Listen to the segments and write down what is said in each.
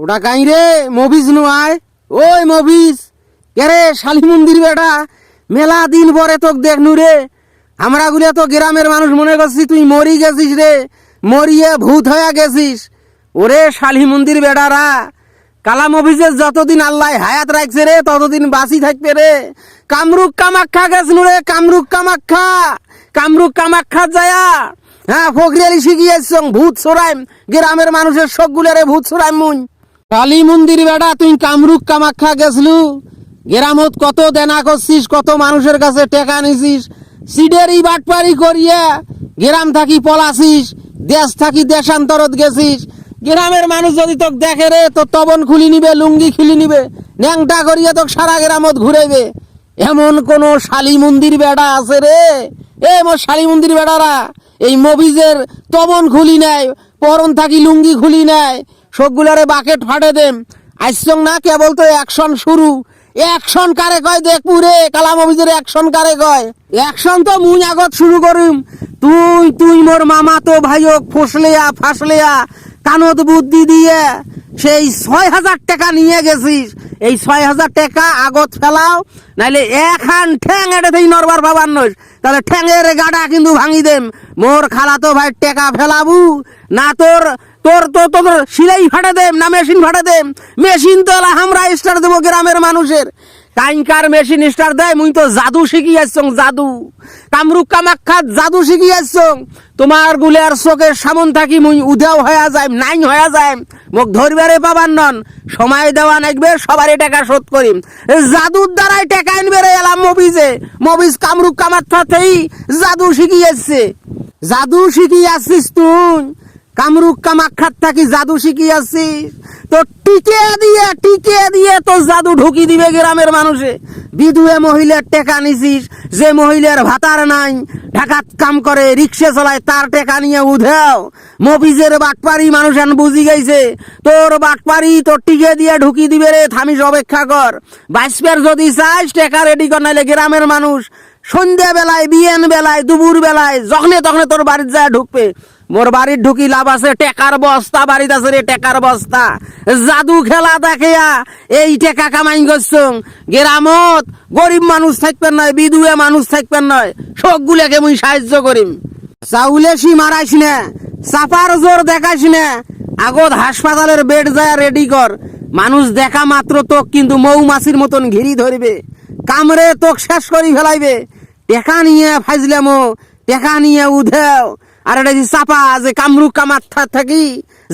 ওটা কাই রে, মবিজ নয় ওই মবিজ কেরে শালি মন্দির বেটা? মেলা দিন পরে তোকে দেখনু রে। আমরা গুলো তো গ্রামের মানুষ মনে করছি তুই মরি গেছিস রে। মরিয়ে ভূত হয়ে গেছিস। ওরে শালি মন্দির বেটারা কালাম অফিসের যতদিন আল্লাহ হায়াত রাখছে রে, ততদিন বাঁচি থাকবে রে। কামরুক কামাখ্যা গেছিল রে কামরুক কামাখ্যা। কামরুক কামাখ্যা যায়া হ্যাঁ ফকরিয়ালি শিখিয়েছ, ভূত সরাইম গ্রামের মানুষের সবগুলো রে, ভূত সরাইম মুই কালী মন্দির বেটা, তুই কামরুক কামাখ্যা গেছলু। গ্রামত কত দেনা করছিস, কত মানুষের কাছে টেকা নিছিস। সিডেরই বাটপারি করিয়া গ্রাম থাকি পলাছিস, দেশ থাকি দেশান্তরত গেছিস। গ্রামের মানুষ যদি তোকে দেখে রে তো তবন খুলি নিবে, লুঙ্গি খুলি নিবে, ন্যাংটা করিয়ে তোকে সারা গ্রামত ঘুরেবে এমন কোন শালি মন্দির বেড়া আছে রে? এ মোর শালি মন্দির বেড়ারা এই মবিজের তবন খুলি নেয় পরন থাকি লুঙ্গি খুলি নেয় সবগুলারে বাকেট ফাটে দেম। আইসং না কেবল তো অ্যাকশন শুরু। অ্যাকশন কারে কয় দেখবু রে কালাম অভিজের অ্যাকশন কারে কয়? অ্যাকশন তো মুই আগত শুরু করিম। তুই তুই মোর মামা তো ভাইও ফসলেয়া, ফাসলেয়া, কানত বুদ্ধি দিয়ে সেই ছয় হাজার টাকা নিয়ে গেছিস। এই ছয় হাজার টাকা আগত ফেলাও, নাইলে এখান ঠ্যাং এটা থেকে নরবার ভাবার নস তাহলে ঠ্যাঙের গাটা কিন্তু ভাঙি দেম। মোর খালা তো ভাই টেকা ফেলাবু। না তোর তোর তো তোর সিলাই ফাটা দেম, না মেশিন ফাটা দেম। মেশিন তো আমরা স্টার দেবো গ্রামের মানুষের। কাইনকার মেশিন স্টার দেয় মুই তো জাদু শিখি আসছং জাদু। কামরুক কামাখ্যা জাদু শিখি আসছং তোমার গুলের চোখের সামন থাকি মুই উধাও হয়ে যায় নাইন হয়ে যায় মোক ধরবারে পাবার নন, সময় দেওয়া নাকবে সবারই টাকা শোধ করিম। জাদুর দ্বারাই টাকা আনবে এলাম মবিজে। মবিজ কামরুক কামাখ্যাতেই জাদু শিখি আসছে জাদু শিখি আসছিস তুই? কামরুক কামাখ্যাত থাকি জাদু শিখি আসছিস তো টিকে দিয়ে টিকে দিয়ে তো জাদু ঢুকি দিবে গ্রামের মানুষে। বিধুয়ে মহিলার টেকা নিছিস, যে মহিলার ভাতার নাই। ঢাকাত কাম করে, রিক্সা চলায়, তার টেকা নিয়ে উধাও। মফিজের বাটপারি এখন বুঝি গেছে তোর বাটপারি তোর টিকে দিয়ে ঢুকি দিবে রে, থামিস অপেক্ষা কর। বাইসপের যদি চাস, টেকা রেডি কর, নাইলে গ্রামের মানুষ সন্ধ্যা বেলায় বিয়েন বেলায় দুপুর বেলায় যখনে তখনে তোর বাড়ির যায় ঢুকবে। মোর বাড়ির ঢুকি লাভ আছে, টেকার বস্তা বাড়িতে আছে রে টেকার বস্তা। জাদু খেলা দেখিয়া এই টেকা কামাই করছং। গ্রামত, গরিব মানুষ থাকবেন নয়, বিধুয়ে মানুষ থাকবেন নয় সবগুলাকে মুই সাহায্য করিম। চাউলে সি মারাইস না, চাপার জোর দেখাইস না, আগত হাসপাতালের বেড যায় রেডি কর। মানুষ দেখা মাত্র তোক, কিন্তু মৌমাছির মতন ঘিরি ধরবে। কামড়ে তোক শেষ করি ফেলাইবে। টেকা নিয়ে ফাইজলামো টেকা নিয়ে উধেও। আর এটা যে চাপা, যে কামরুক কামার থাকি,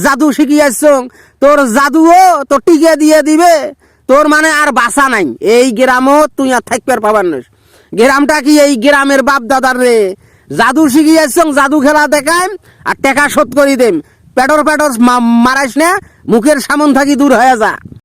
জাদু শিখি আসছং তোর জাদুও তো টিকে দিয়ে দিবে। তোর মানে আর বাসা নাই। এই গ্রামত তুই আর থাকবে পাবার নস। গ্রামটা কি এই গ্রামের বাপ দাদার রে? জাদু শিখি আসছং জাদু খেলা দেখাই, আর টেকা শোধ করি দেম। পেটর পেটর মারাইস না, মুখের সামন থাকি দূর হয়ে যা।